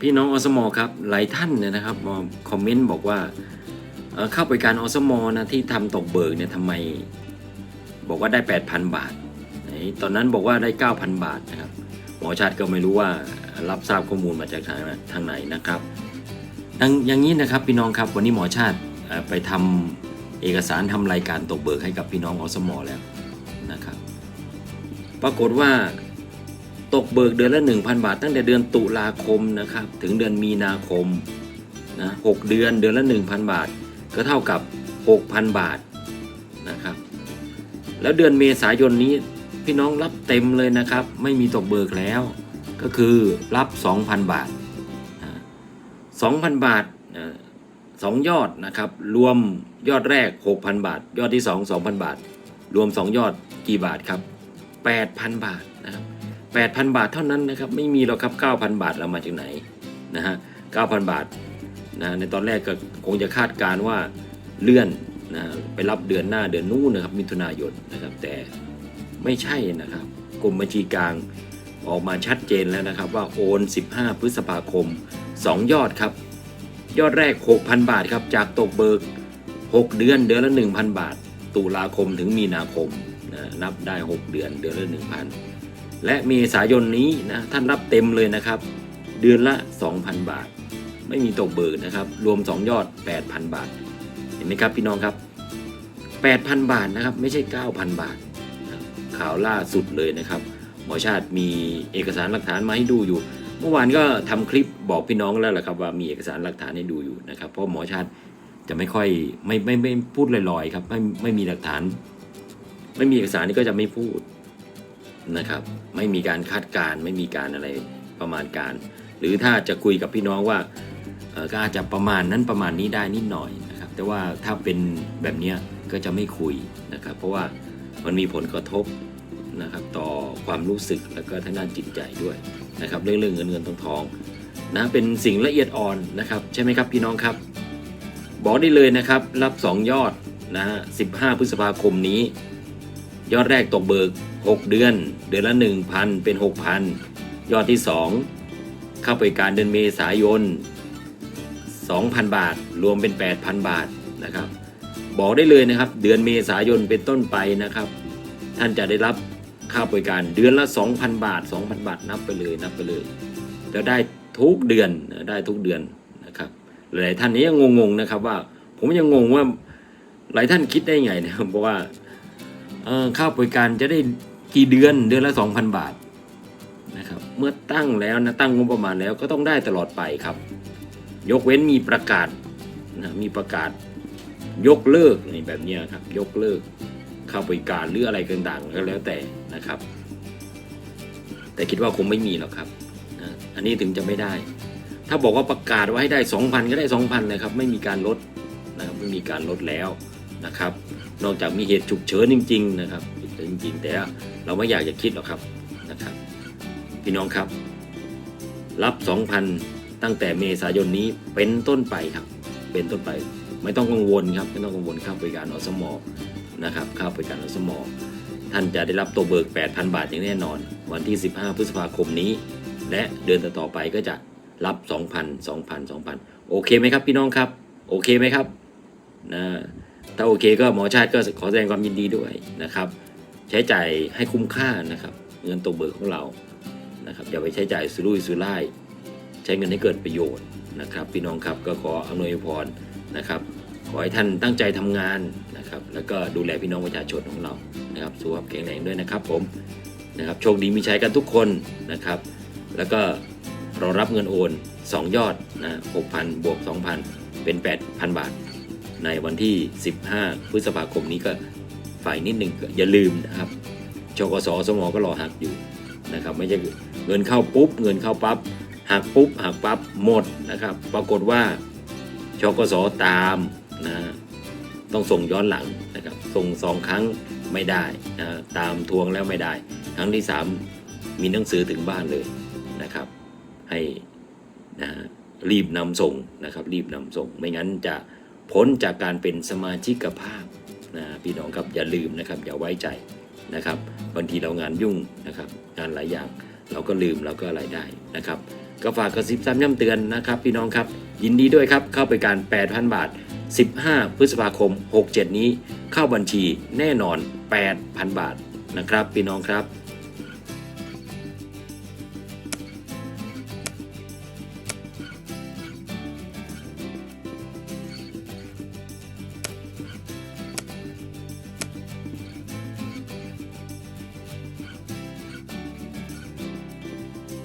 พี่น้องอสมอครับหลายท่านเนี่ยนะครับมาคอมเมนต์บอกว่าเข้าไปการอสมอนะที่ทำตกเบิกเนี่ยทำไมบอกว่าได้ 8,000 บาท ตอนนั้นบอกว่าได้ 9,000 บาทนะครับหมอชาติก็ไม่รู้ว่ารับทราบข้อมูลมาจากทางทางไหนนะครับดังอย่างนี้นะครับพี่น้องครับวันนี้หมอชาติไปทำเอกสารทำรายการตกเบิกให้กับพี่น้องอสมอแล้วนะครับ ปรากฏว่า ตกเบิกเดือนละ 1,000 บาท ตั้งแต่เดือนตุลาคมนะครับถึงเดือนมีนาคมนะหกเดือนเดือนละ 1,000 บาท ก็เท่ากับ 6,000 บาทนะครับแล้วเดือนเมษายนนี้พี่น้องรับเต็มเลยนะครับ ไม่มีตกเบิกแล้ว ก็คือรับ 2,000 บาท 2,000 บาทสองยอดนะครับรวมยอดแรก 6,000 บาท ยอดที่ 2 2,000 บาท รวม 2 ยอดกี่บาทครับ 8,000 บาทนะครับ 8,000 บาทเท่านั้นนะครับไม่มีหรอกครับ 9,000 บาทเรามาจากไหนนะฮะ9,000 บาทนะในตอนแรกก็คงจะคาดการว่าเลื่อนนะไปรับเดือนหน้าเดือนนู้นนะครับมิถุนายนนะครับ แต่ไม่ใช่นะครับกรมบัญชีกลางออกมาชัดเจนแล้วนะครับว่าโอน 15 พฤษภาคม 2 ยอดครับ ยอดแรก 6,000 บาทครับจากตกเบิก 6 เดือนเดือนละ 1,000 บาท ตุลาคมถึงมีนาคมนะนับได้ 6 เดือนเดือนละ 1,000 และเมษายนนี้นะท่านรับเต็มเลยนะครับ เดือนละ 2,000 บาท ไม่มีตกเบิกนะครับ รวม 2 ยอด 8,000 บาท เห็นไหมครับพี่น้องครับ 8,000 บาทนะครับ ไม่ใช่ 9,000 บาทนะครับข่าวล่าสุดเลยนะครับหมอชาติมีเอกสารหลักฐานมาให้ดูอยู่ เมื่อวานก็ทำคลิปบอกพี่น้องแล้วแหละครับว่ามีเอกสารหลักฐานให้ดูอยู่นะครับ เพราะหมอชาติจะไม่ค่อยไม่ไม่ไม่พูดลอยๆครับไม่ไม่มีหลักฐาน ไม่มีเอกสารนี่ก็จะไม่พูด นะครับ ไม่มีการคาดการณ์ไม่มีการอะไรประมาณการ หรือถ้าจะคุยกับพี่น้องว่าก็อาจจะประมาณนั้นประมาณนี้ได้นิดหน่อยนะครับ แต่ว่าถ้าเป็นแบบนี้ก็จะไม่คุยนะครับ เพราะว่ามันมีผลกระทบนะครับต่อความรู้สึกแล้วก็ทางด้านจิตใจด้วยนะครับเรื่องเรื่องเงินเงินทองทองนะเป็นสิ่งละเอียดอ่อนนะครับใช่ไหมครับพี่น้องครับ บอกได้เลยนะครับรับ 2 ยอดนะฮะ15 พฤษภาคมนี้ ยอดแรกตกเบิก 6 เดือน เดือนละ 1,000 เป็น 6,000 ยอดที่ 2 เข้าไปการเดือนเมษายน 2,000 บาท รวมเป็น 8,000 บาทนะครับ บอกได้เลยนะครับ เดือนเมษายนเป็นต้นไปนะครับ ท่านจะได้รับค่าบริการเดือนละ 2,000 บาท 2,000 บาทนับไปเลยนับไปเลย แล้วได้ทุกเดือนได้ทุกเดือนนะครับหลายท่านนี้ยังงงๆนะครับว่า ผมยังงงว่าหลายท่านคิดได้ไงนะครับเพราะว่า ค่าบริการจะได้กี่เดือนเดือนละ2,000 บาทนะครับเมื่อตั้งแล้วนะตั้งงบประมาณแล้วก็ต้องได้ตลอดไปครับ ยกเว้นมีประกาศนะมีประกาศยกเลิกในแบบนี้ครับยกเลิกค่าบริการหรืออะไรต่างๆก็แล้วแต่นะครับ แต่คิดว่าคงไม่มีหรอกครับนะอันนี้ถึงจะไม่ได้ ถ้าบอกว่าประกาศว่าให้ได้ 2,000 ก็ได้ 2,000เลยครับไม่มีการลดนะครับไม่มีการลดแล้วนะครับ นอกจากมีเหตุฉุกเฉินจริง ๆ นะครับจริงๆแต่เราไม่อยากจะคิดหรอกครับนะครับ พี่น้องครับ รับ 2,000 ตั้งแต่เมษายนนี้เป็นต้นไปครับ เป็นต้นไปไม่ต้องกังวลครับไม่ต้องกังวลค่าบริการอสมอนะครับค่าบริการอสมอท่านจะได้รับตัวเบิก 8,000 บาทอย่างแน่นอน วันที่ 15 พฤษภาคมนี้ และเดือนต่อๆไปก็จะรับ 2,000 2,000 2,000 โอเคไหมครับพี่น้องครับ โอเคไหมครับนะ ถ้าโอเคก็หมอชาติก็ขอแสดงความยินดีด้วยนะครับ ใช้จ่ายให้คุ้มค่านะครับ เงินตกเบิกของเรานะครับอย่าไปใช้จ่ายสุรุ่ยสุร่ายใช้เงินให้เกิดประโยชน์นะครับ พี่น้องครับก็ขออำนวยพรนะครับ ขอให้ท่านตั้งใจทำงานนะครับ แล้วก็ดูแลพี่น้องประชาชนของเรานะครับสุขภาพแข็งแรงด้วยนะครับผมนะครับโชคดีมีใช้กันทุกคนนะครับ แล้วก็เรารับเงินโอน 2 ยอดนะ6,000บวก 2,000 เป็น 8,000 บาท ในวันที่ 15 พฤษภาคมนี้ก็ฝ่ายนิดหนึ่งอย่าลืมนะครับชกสสมก็รอหักอยู่นะครับไม่ใช่เงินเข้าปุ๊บ เงินเข้าปั๊บหักปุ๊บหักปั๊บหมดนะครับ ปรากฏว่าชกสตามนะต้องส่งย้อนหลังนะครับส่งสองครั้งไม่ได้นะตามทวงแล้วไม่ได้ ครั้งที่สามมีหนังสือถึงบ้านเลยนะครับ ให้นะรีบนำส่งนะครับ รีบนำส่งไม่งั้นจะ พ้นจากการเป็นสมาชิกภาพนะพี่น้องครับอย่าลืมนะครับอย่าไว้ใจนะครับบางทีเรางานยุ่งนะครับงานหลายอย่างเราก็ลืมเราก็อะไรได้นะครับ ก็ฝากกระซิบซ้ำย้ำเตือนนะครับ พี่น้องครับยินดีด้วยครับเข้าไปการ 8,000 บาท 15 พฤษภาคม 67 นี้เข้าบัญชีแน่นอน 8,000 บาทนะครับ พี่น้องครับ